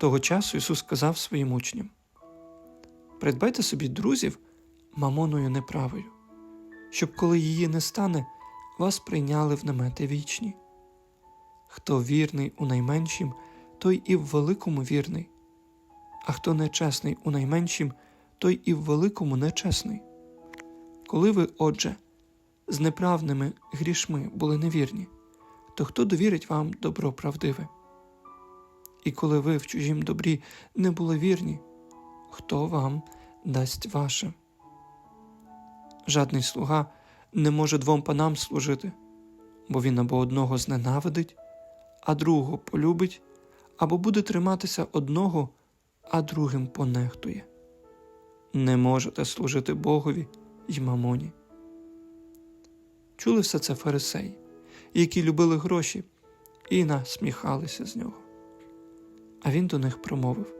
Того часу Ісус сказав своїм учням: Придбайте собі друзів мамоною неправою, щоб коли її не стане, вас прийняли в намети вічні. Хто вірний у найменшім, той і в великому вірний, а хто нечесний у найменшім, той і в великому нечесний. Коли ви, отже, з неправними грішми були невірні, то хто довірить вам добро правдиве? І коли ви в чужім добрі не були вірні, хто вам дасть ваше? Жадний слуга не може двом панам служити, бо він або одного зненавидить, а другого полюбить, або буде триматися одного, а другим понехтує. Не можете служити Богові й мамоні. Чули все це фарисеї, які любили гроші і насміхалися з нього. А він до них промовив: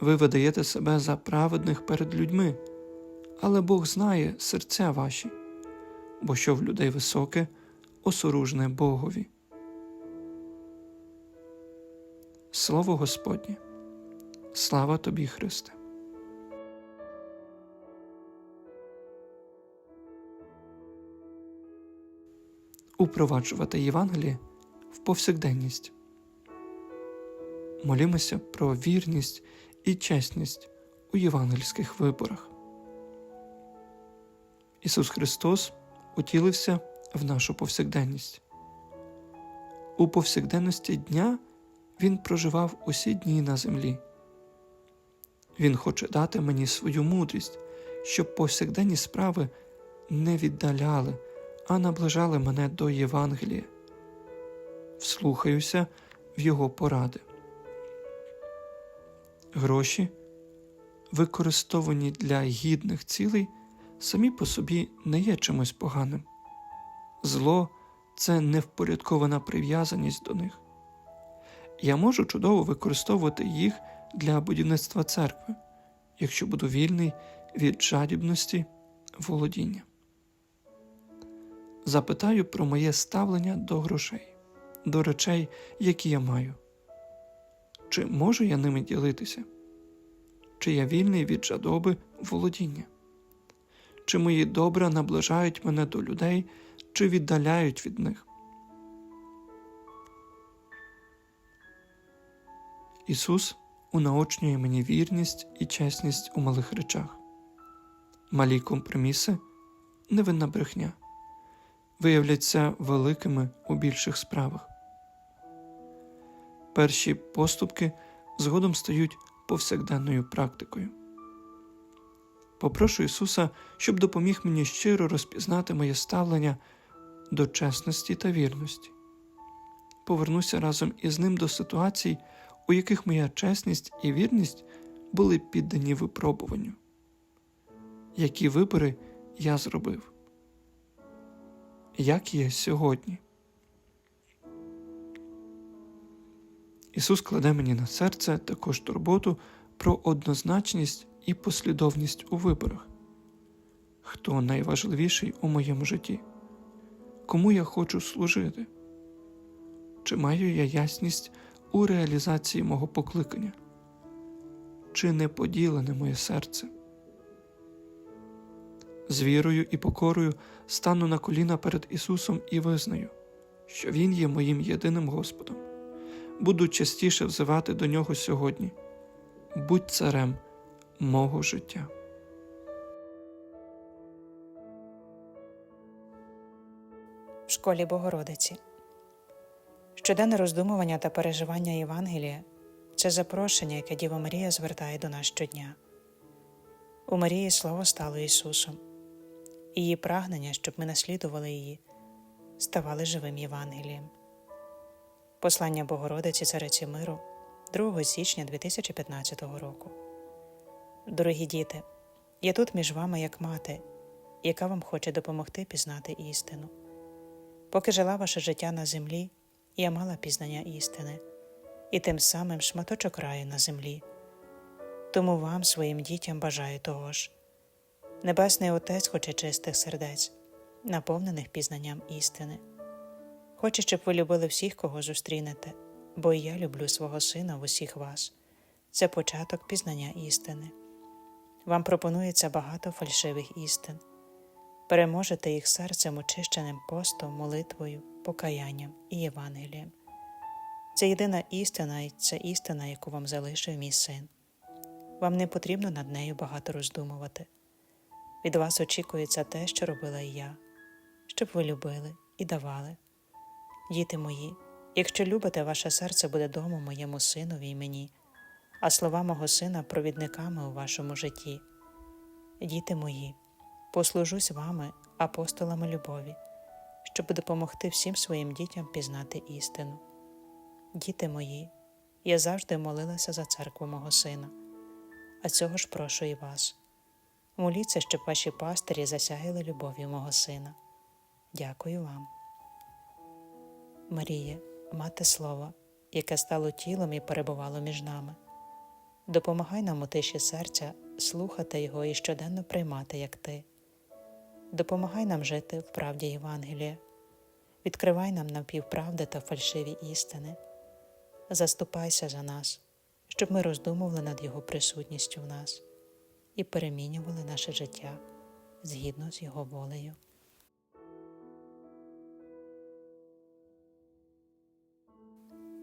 Ви видаєте себе за праведних перед людьми, але Бог знає серця ваші, бо що в людей високе, осоружне Богові. Слово Господнє, слава тобі, Христе. Упроваджувати Євангеліє в повсякденність. Молімося про вірність і чесність у євангельських виборах. Ісус Христос утілився в нашу повсякденність. У повсякденності дня Він проживав усі дні на землі. Він хоче дати мені свою мудрість, щоб повсякденні справи не віддаляли, а наближали мене до Євангелія. Вслухаюся в Його поради. Гроші, використовані для гідних цілей, самі по собі не є чимось поганим. Зло це невпорядкована прив'язаність до них. Я можу чудово використовувати їх для будівництва церкви, якщо буду вільний від жадібності володіння. Запитаю про моє ставлення до грошей, до речей, які я маю. Чи можу я ними ділитися? Чи я вільний від жадоби володіння? Чи мої добра наближають мене до людей, чи віддаляють від них? Ісус унаочнює мені вірність і чесність у малих речах. Малі компроміси, невинна брехня, виявляться великими у більших справах. Перші поступки згодом стають повсякденною практикою. Попрошу Ісуса, щоб допоміг мені щиро розпізнати моє ставлення до чесності та вірності. Повернуся разом із ним до ситуацій, у яких моя чесність і вірність були піддані випробуванню. Які вибори я зробив? Як є сьогодні? Ісус кладе мені на серце також турботу про однозначність і послідовність у виборах. Хто найважливіший у моєму житті? Кому я хочу служити? Чи маю я ясність у реалізації мого покликання? Чи не поділене моє серце? З вірою і покорою стану на коліна перед Ісусом і визнаю, що Він є моїм єдиним Господом буду частіше взивати до нього сьогодні. Будь царем мого життя. в школі Богородиці. Щоденне роздумування та переживання Євангелія це запрошення, яке Діва Марія звертає до нас щодня. У Марії Слово стало Ісусом, її прагнення, щоб ми наслідували її, ставали живим Євангелієм. Послання Богородиці Цариці Миру 2 січня 2015 року. Дорогі діти, я тут між вами як мати, яка вам хоче допомогти пізнати істину. Поки жила ваше життя на землі, я мала пізнання істини, і тим самим шматочок раю на землі. Тому вам, своїм дітям, бажаю того ж. Небесний Отець хоче чистих сердець, наповнених пізнанням істини. Хоче, щоб ви любили всіх, кого зустрінете, бо і я люблю свого сина в усіх вас. Це початок пізнання істини. Вам пропонується багато фальшивих істин переможете їх серцем очищеним постом, молитвою, покаянням і Євангелієм. Це єдина істина, і це істина, яку вам залишив мій син. Вам не потрібно над нею багато роздумувати. Від вас очікується те, що робила і я, щоб ви любили і давали. Діти мої, якщо любите, ваше серце буде домом моєму синові й мені, а слова мого сина провідниками у вашому житті. Діти мої, послужусь вами, апостолами любові, щоб допомогти всім своїм дітям пізнати істину. Діти мої, я завжди молилася за церкву мого сина, а цього ж прошу і вас. Моліться, щоб ваші пастирі засягли любов'ю мого сина. Дякую вам. Марія, мати слова, яке стало тілом і перебувало між нами. Допомагай нам у тиші серця слухати його і щоденно приймати, як ти. Допомагай нам жити в правді Євангелія, відкривай нам напівправди та фальшиві істини, заступайся за нас, щоб ми роздумували над Його присутністю в нас і перемінювали наше життя згідно з Його волею.